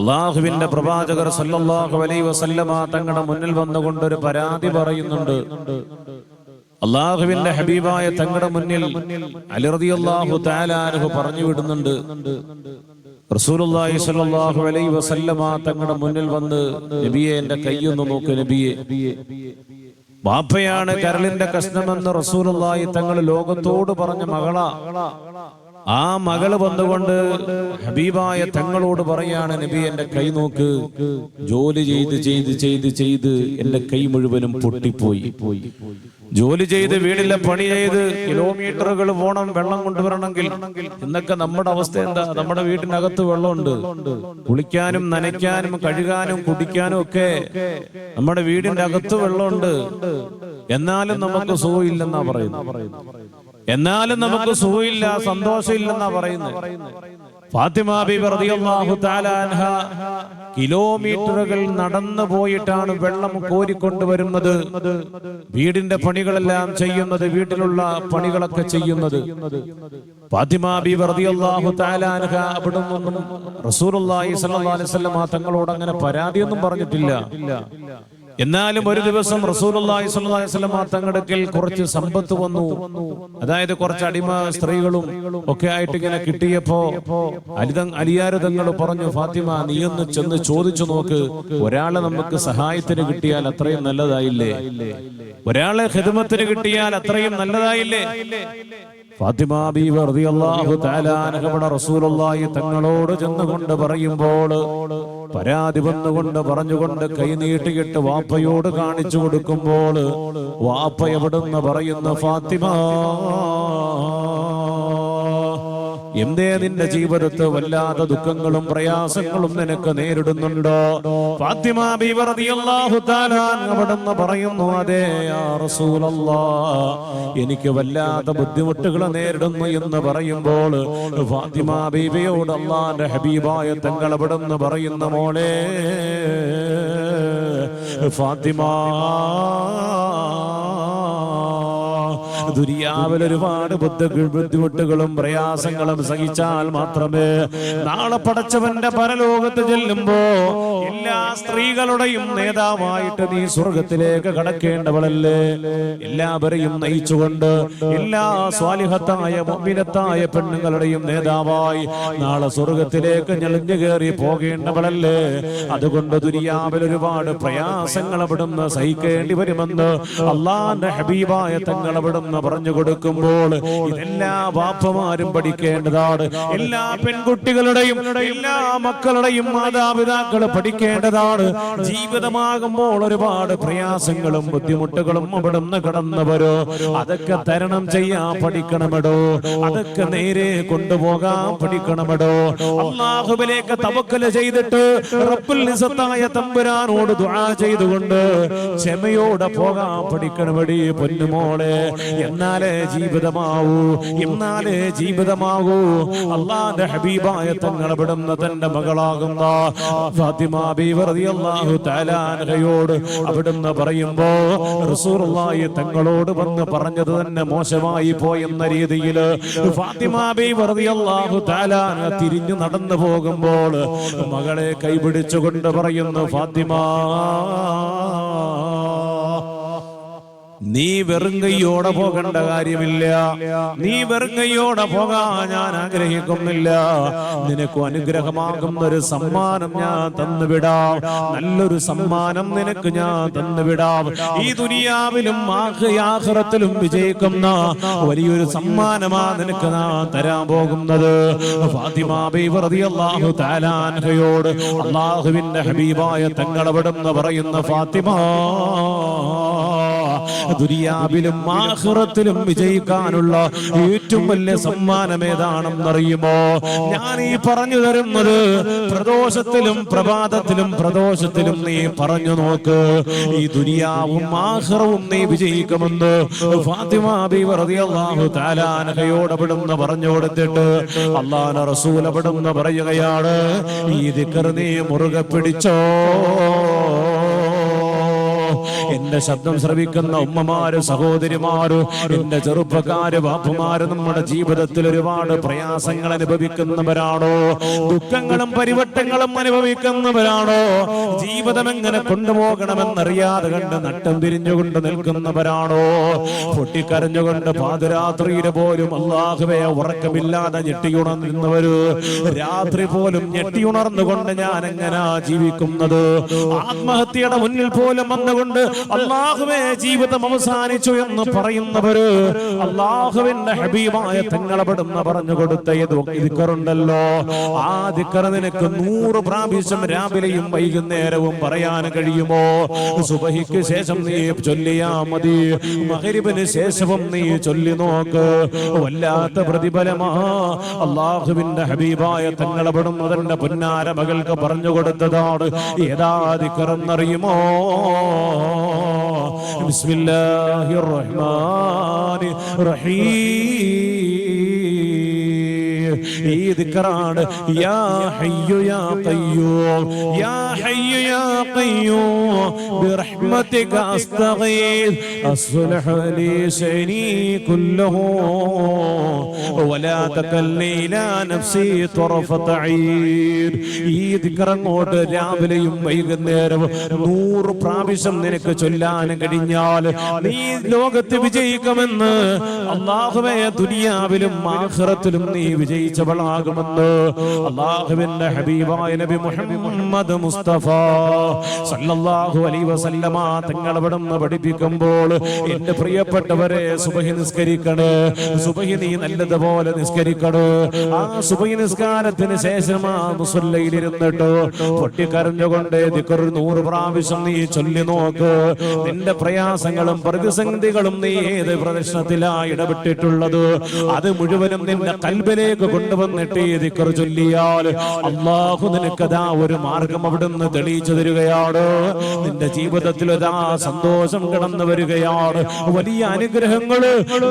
അള്ളാഹുവിന്റെ പ്രവാചകർ സല്ലല്ലാഹു അലൈഹി വസല്ലമ തങ്ങളുടെ മുന്നിൽ വന്നുകൊണ്ട് ഒരു പരാതി പറയുന്നുണ്ട്. അള്ളാഹുവിന്റെ ഹബീബായ തങ്ങളുടെ മുന്നിൽ അലി അള്ളാഹു തആല പറഞ്ഞു വിടുന്നുണ്ട്. റസൂലുള്ളാഹി സ്വല്ലല്ലാഹു അലൈഹി വസല്ലമ തങ്ങളുടെ മുന്നിൽ വന്ന് നബിയെ എന്റെ കൈയൊന്ന് നോക്ക് നബിയെ. ബാപ്പയാണ് കരളിന്റെ കഷ്ണമെന്ന് റസൂലുള്ളാഹി തങ്ങൾ ലോകത്തോട് പറഞ്ഞ മകള. ആ മകൾ വന്നുകൊണ്ട് ഹബീബായ തങ്ങളോട് പറയാണ് നബി എന്റെ കൈ നോക്ക്. ജോലി ചെയ്ത് ചെയ്ത് ചെയ്ത് ചെയ്ത് എന്റെ കൈ മുഴുവനും പൊട്ടിപ്പോയി. ജോലി ചെയ്ത് വീടിലെ പണി ചെയ്ത് കിലോമീറ്ററുകൾ പോണം വെള്ളം കൊണ്ടുവരണമെങ്കിൽ ഇന്നൊക്കെ നമ്മുടെ അവസ്ഥ എന്താ? നമ്മുടെ വീട്ടിനകത്ത് വെള്ളമുണ്ട്. കുളിക്കാനും നനയ്ക്കാനും കഴുകാനും കുടിക്കാനും ഒക്കെ നമ്മുടെ വീടിന്റെ അകത്ത് വെള്ളമുണ്ട്. എന്നാലും നമുക്ക് സുഖമില്ലെന്നാ പറയുന്നത്. എന്നാലും നമുക്ക് സുഖമില്ല സന്തോഷമില്ലെന്നാ പറയുന്നത്. ഫാത്തിമ ബീബി അൻഹ കിലോമീറ്ററുകൾ നടന്നു പോയിട്ടാണ് വെള്ളം കോരിക്കൊണ്ടുവരുന്നത്. വീടിന്റെ പണികളെല്ലാം ചെയ്യുന്നത് വീട്ടിലുള്ള പണികളൊക്കെ ചെയ്യുന്നത്. ഫാത്തിമ ബീബി റളിയല്ലാഹു തആല അൻഹ അവിടെ നിന്നും റസൂലുള്ളാഹി സ്വല്ലല്ലാഹു അലൈഹി തങ്ങളോട് അങ്ങനെ പരാതിയൊന്നും പറഞ്ഞിട്ടില്ല. എന്നാലും ഒരു ദിവസം അലൈഹി വസല്ലം തങ്ങടക്കൽ കുറച്ച് സമ്പത്ത് വന്നു. അതായത് കുറച്ച് അടിമ സ്ത്രീകളും ഒക്കെ ആയിട്ട് ഇങ്ങനെ കിട്ടിയപ്പോ അലിത അലിയാരതങ്ങൾ പറഞ്ഞു ഫാത്തിമ നീയൊന്ന് ചെന്ന് ചോദിച്ചു നോക്ക്. ഒരാളെ നമുക്ക് സഹായത്തിന് കിട്ടിയാൽ അത്രയും നല്ലതായില്ലേ? ഒരാളെ ഹിതമത്തിന് കിട്ടിയാൽ അത്രയും നല്ലതായില്ലേ? ഫാത്തിമ ബീവി റളിയല്ലാഹു തആല അൻഹ റസൂലുള്ളാഹി തങ്ങളോട് ചെന്നുകൊണ്ട് പറയുമ്പോൾ പരാതി വന്നുകൊണ്ട് പറഞ്ഞുകൊണ്ട് കൈ നീട്ടിയിട്ട് വാപ്പയോട് കാണിച്ചു കൊടുക്കുമ്പോൾ വാപ്പ എവിടുന്ന് പറയുന്ന ഫാത്തിമ? എന്തേ നിന്റെ ജീവിതത്ത് വല്ലാത്ത ദുഃഖങ്ങളും പ്രയാസങ്ങളും നിനക്ക് നേരിടുന്നുണ്ടോ? ഫാത്തിമ അവിടുന്ന് പറയുന്നു അതേ എനിക്ക് വല്ലാത്ത ബുദ്ധിമുട്ടുകൾ നേരിടുന്നു എന്ന് പറയുമ്പോൾ ഫാത്തിമ ബീബിയോട് അള്ളാന്റെ ഹബീബായ തങ്ങൾ അവിടുന്ന് പറയുന്ന മോളെ ഫാത്തിമ ദുരിയാവിൽ ഒരുപാട് ബുദ്ധ ബുദ്ധിമുട്ടുകളും പ്രയാസങ്ങളും സഹിച്ചാൽ മാത്രമേ നാളെ പടച്ചവന്റെ പരലോകത്ത് ചെല്ലുമ്പോ എല്ലാ സ്ത്രീകളുടെയും നേതാവായിട്ട് നീ സ്വർഗത്തിലേക്ക് കടക്കേണ്ടവളല്ലേ? എല്ലാവരെയും നയിച്ചുകൊണ്ട് എല്ലാ സ്വാലിഹത്തായ മുമ്പിനത്തായ പെണ്ണുങ്ങളുടെയും നേതാവായി നാളെ സ്വർഗത്തിലേക്ക് ഞെളിഞ്ഞു കയറി പോകേണ്ടവളല്ലേ? അതുകൊണ്ട് ദുരിയാവിൽ ഒരുപാട് പ്രയാസങ്ങൾ അവിടുന്ന് സഹിക്കേണ്ടി വരുമെന്ന് അള്ളാന്റെ ഹബീബായ തങ്ങൾ അവിടുന്ന് പറഞ്ഞു കൊടുക്കുമ്പോൾ ഇതെല്ലാ വാപ്പമാരും പഠിക്കേണ്ടതാണ്. എല്ലാ പെൺകുട്ടികളുടെയും എല്ലാ മക്കളുടെയും മാതാപിതാക്കൾ പഠിക്കേണ്ടതാണ്. ജീവിതമാകുമ്പോൾ ഒരുപാട് പ്രയാസങ്ങളും ബുദ്ധിമുട്ടുകളും അവിടുന്ന് നിന്ന് കടന്നവരോ അതൊക്കെ തരണം ചെയ്യാൻ പഠിക്കണമെടോ. അതൊക്കെ നേരെ കൊണ്ടുപോകാൻ പഠിക്കണമെടോ. അള്ളാഹുബിലേക്ക് തവക്കൽ ചെയ്തിട്ട് റബ്ബുൽ നിസത്തായ തമ്പുരാനോട് ദുആ ചെയ്തുകൊണ്ട് ക്ഷമയോടെ പോകാൻ പഠിക്കണമെടി പൊന്നുമോളെ. എന്നാലേ ജീവിതമാവൂ എന്നാലേ ജീവിതമാകൂ അള്ളാന്റെ ഹബീബായ തങ്ങൾ തന്റെ മകളാകുന്ന ഫാത്തിമ തആല അൻഹയോട് അവിടുന്ന് പറയുമ്പോ റസൂറുള്ളായി തങ്ങളോട് വന്ന് പറഞ്ഞത് തന്നെ മോശമായി പോയെന്ന രീതിയിൽ ഫാത്തിമ ബീവി റളിയല്ലാഹു തആല അൻഹ തിരിഞ്ഞു നടന്നു പോകുമ്പോൾ മകളെ കൈപിടിച്ചുകൊണ്ട് പറയുന്നു ഫാത്തിമ നീ വെറും കൈയോടെ പോകേണ്ട കാര്യമില്ല. നീ വെറും കൈയോടെ പോകാൻ ഞാൻ ആഗ്രഹിക്കുന്നില്ല. നിനക്ക് അനുഗ്രഹമാകുന്ന ഒരു സമ്മാനം ഞാൻ തന്നുവിടാം. നല്ലൊരു സമ്മാനം നിനക്ക് ഞാൻ തന്നുവിടാം. ഈ ദുനിയാവിലും ആഹ്യാഹ്റത്തിലും വിജയിക്കുന്ന വലിയൊരു സമ്മാനമാ നിനക്ക് ഞാൻ തരാൻ പോകുന്നത്. ഫാത്തിമ ബീവി റളിയല്ലാഹു തആല അൻഹയോട് അള്ളാഹുവിന്റെ ഹബീബായ തങ്ങളവിടുന്ന് പറയുന്ന ഫാത്തിമ. ദുരിയാവിലും ആഖിറത്തിലും വിജയിക്കാനുള്ള ഏറ്റവും വലിയ സമ്മാനം ഏതാണെന്നറിയുമോ? ഞാൻ ഈ പറഞ്ഞു തരുന്നത് പ്രദോഷത്തിലും പ്രഭാതത്തിലും പ്രദോഷത്തിലും നീ പറഞ്ഞു നോക്ക്. ഈ ദുരിയാവും ആഖിറവും നീ വിജയിക്കുമെന്ന് ഫാത്തിമ ബീവി റളിയല്ലാഹു തആല അൻഹയോട് അവിടുന്ന് പറഞ്ഞു കൊടുത്തിട്ട് അള്ളാന റസൂൽ അവിടുന്ന് പറയുകയാണ് ഈ ദിക്കർ നീ മുറുകെ പിടിച്ചോ. എന്റെ ശബ്ദം ശ്രവിക്കുന്ന ഉമ്മമാര് സഹോദരിമാര് എന്റെ ചെറുപ്പക്കാര് ബാപ്പുമാര് നമ്മുടെ ജീവിതത്തിൽ ഒരുപാട് പ്രയാസങ്ങൾ അനുഭവിക്കുന്നവരാണോ? ദുഃഖങ്ങളും പരിവട്ടങ്ങളും അനുഭവിക്കുന്നവരാണോ? ജീവിതം എങ്ങനെ കൊണ്ടുപോകണമെന്നറിയാതെ കണ്ട് നട്ടം തിരിഞ്ഞുകൊണ്ട് നിൽക്കുന്നവരാണോ? പൊട്ടിക്കരഞ്ഞുകൊണ്ട് പാതിരാത്രിയിൽ പോലും അള്ളാഹുവെ ഉറക്കമില്ലാതെ ഞെട്ടിയുണർന്നവര് രാത്രി പോലും ഞെട്ടിയുണർന്നുകൊണ്ട് ഞാൻ എങ്ങനാ ജീവിക്കുന്നത്? ആത്മഹത്യയുടെ മുന്നിൽ പോലും വന്നുകൊണ്ട് അള്ളാഹുവെ ജീവിതം അവസാനിച്ചു എന്ന് പറയുന്നവര് അള്ളാഹുവിന്റെ ഹബീബായ തങ്ങളപ്പെടുന്ന പറഞ്ഞു കൊടുത്ത ഇതുക്കറുണ്ടല്ലോ ആ ദിക്കർ നിനക്ക് നൂറ് പ്രാവശ്യം രാവിലെയും വൈകുന്നേരവും പറയാൻ കഴിയുമോ? സുബഹിക്ക് ശേഷം നീ ചൊല്ലിയാ മതി. മകരിബിന് ശേഷവും നീ ചൊല്ലി നോക്ക്. വല്ലാത്ത പ്രതിഫലമാ അള്ളാഹുവിന്റെ ഹബീബായ തങ്ങളപ്പെടുന്നതിന്റെ പൊന്നാര മകൾക്ക് പറഞ്ഞു കൊടുത്തതാണ്. ഏതാ ദിക്കറെന്നറിയുമോ? ബിസ്മില്ലാഹിർ റഹ്മാനിർ റഹീം ഈ ദിക്കറാണ് യാ ഹയ്യു യാ ഖയ്യൂം. യാ ഹയ്യു യാ ഖയ്യൂം ബിറഹ്മതിക അസ്തഗീസ് അസ്ലഹ് ലി ശനി കുല്ലഹു ولا تكلني الى نفسي طرفة عين ഈ ദിക്കറങ്ങോട്ട് രാവിലെയും വൈകുന്നേരവും നൂറ് പ്രാവശ്യം നിനക്ക് ചൊല്ലാൻ കഴിഞ്ഞാൽ നീ ലോകത്ത് വിജയിക്കുമെന്ന് അള്ളാഹുവേ ദുനിയാവിലും ആഖിറത്തിലും നീ വിജയിച്ചവളാകുമെന്ന് അള്ളാഹുവിന്റെ ഹബീബായ നബി മുഹമ്മദ് മുസ്തഫ സല്ലല്ലാഹു അലൈഹി വസല്ലമ തങ്ങൾ അവിടുന്ന് പഠിപ്പിക്കുമ്പോൾ എന്റെ പ്രിയപ്പെട്ടവരെ സുബഹി നിസ്കരിക്കണേ. സുബഹി നീ നല്ലതുപോലെ നിസ്കരിക്കണേ. ആ സുബഹി നിസ്കാരത്തിന് ശേഷം ആ മുസല്ലയിൽ ഇരുന്നിട്ട് പൊട്ടിക്കരഞ്ഞുകൊണ്ട് ദിക്കർ നൂറ് പ്രാവശ്യം നീ ചൊല്ലി നോക്ക്. നിന്റെ പ്രയാസങ്ങളും പ്രതിസന്ധികളും നീ ഏത് പ്രദർശനത്തിലാ ഇടപെട്ടിട്ടുള്ളത്? അത് മുഴുവനും നിന്റെ കൽബിലേക്ക് കൊണ്ടുവന്നിട്ട് ദിക്കർ ചൊല്ലിയാൽ അള്ളാഹു നിനക്കതാ ഒരു മാർഗം അവിടുന്ന് തെളിയിച്ചു തരികയാണ് നിന്റെ ജീവിതത്തിൽ ഒരാ സന്തോഷം കടന്നു വരികയാണ്. വലിയ അനുഗ്രഹങ്ങൾ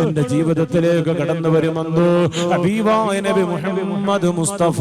നിന്റെ ജീവിതത്തിലേക്ക് കടന്നു വരുമെന്ന് നബി മുഹമ്മദ് മുസ്തഫ.